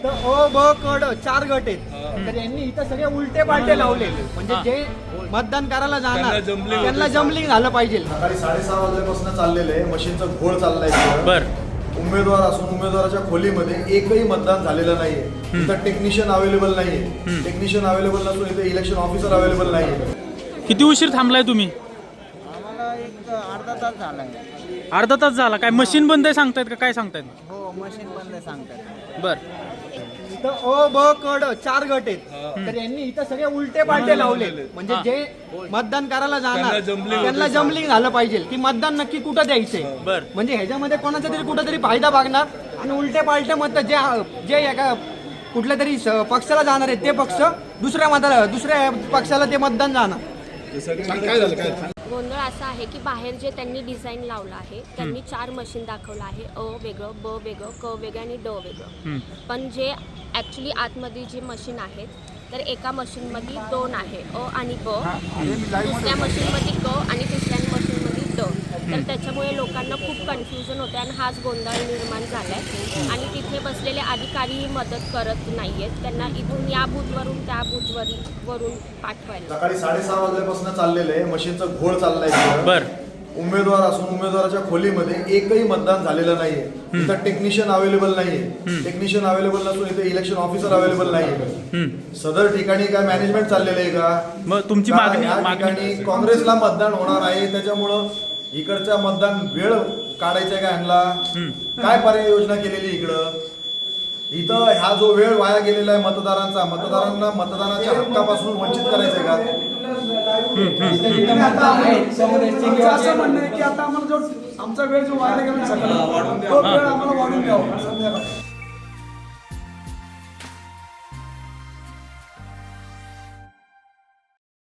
इथं अ ब क ड चार गट आहेत. तर यांनी इथं सगळे उलटे पालटे लावलेले म्हणजे. जे मतदान करायला जाणार त्यांना. जम्बलिंग झालं पाहिजे. सकाळी साडेसहा वाजल्यापासून चाललेलं आहे. मशीनचा घोळ चाललाय तिथं. बर. उमेदवार असून उमेदवाराच्या खोलीमध्ये एकही मतदान झालेलं नाहीये. इथं टेक्निशियन अवेलेबल नाहीये. टेक्निशियन अवेलेबल नसून इथे इलेक्शन ऑफिसर अवेलेबल नाहीये. किती उशीर थांबलाय तुम्ही? एक अर्धा तास झाला अर्धा तास झाला. काय मशीन बंद आहे सांगतायत का? काय सांगतायत? हो मशीन बंद आहे सांगतात बर. इथं अ ब क ड चार गट आहेत. तर यांनी इथं सगळे उलटे पालटे लावलेले म्हणजे. जे मतदान करायला जाणार त्यांना होतं. जम्बलिंग झालं पाहिजे. की मतदान नक्की कुठं द्यायचंय बर. म्हणजे ह्याच्यामध्ये कोणाचा तरी कुठंतरी फायदा बघणार आणि उलटे पालटे मत जे जे एका कुठल्या तरी स- पक्षाला जाणार आहेत ते पक्ष दुसऱ्या मताला दुसऱ्या पक्षाला ते मतदान जाणार. गोंधळ असा आहे की बाहेर जे त्यांनी डिझाईन लावलं आहे त्यांनी चार मशीन दाखवलं आहे. अ वेगळं ब वेगळं क वेगळं आणि ड वेगळं. पण जे ॲक्च्युली आतमध्ये जे मशीन आहेत तर एका मशीनमध्ये दोन आहे अ आणि ब. दुसऱ्या मशीनमध्ये क आणि तिसऱ्या तर त्याच्यामुळे लोकांना खूप कन्फ्युजन होते आणि हाच गोंधळ निर्माण झाला आहे आणि तिथे बसलेले अधिकारीही मदत करत नाही आहेत त्यांना इथून या बूथवरून त्या बूथवरी वरून पाठवायला. सकाळी साडेसहा वाजल्यापासून चाललेलं आहे. मशीनचा घोळ चाललाय. बर. उमेदवार असून उमेदवाराच्या खोलीमध्ये एकही मतदान झालेलं नाहीये. इथं टेक्निशियन अवेलेबल नाहीये. टेक्निशियन अवेलेबल नसून इथे इलेक्शन ऑफिसर अवेलेबल नाहीये. सदर ठिकाणी काय मॅनेजमेंट चाललेलं आहे का? मग तुमची मागणी काँग्रेसला मतदान होणार आहे. त्याच्यामुळं इकडचा मतदान वेळ काढायचा आहे का ह्यांना? काय पर्याय योजना केलेली इकडं? इथं ह्या जो वेळ वाया गेलेला आहे मतदारांचा मतदारांना मतदानाच्या हक्कापासून वंचित करायचंय का? आमचं असं म्हणणं आहे की आता आम्हाला जो आमचा वेळ जो वाया गेला सकाळी तो वेळ आम्हाला वाढून द्यावा.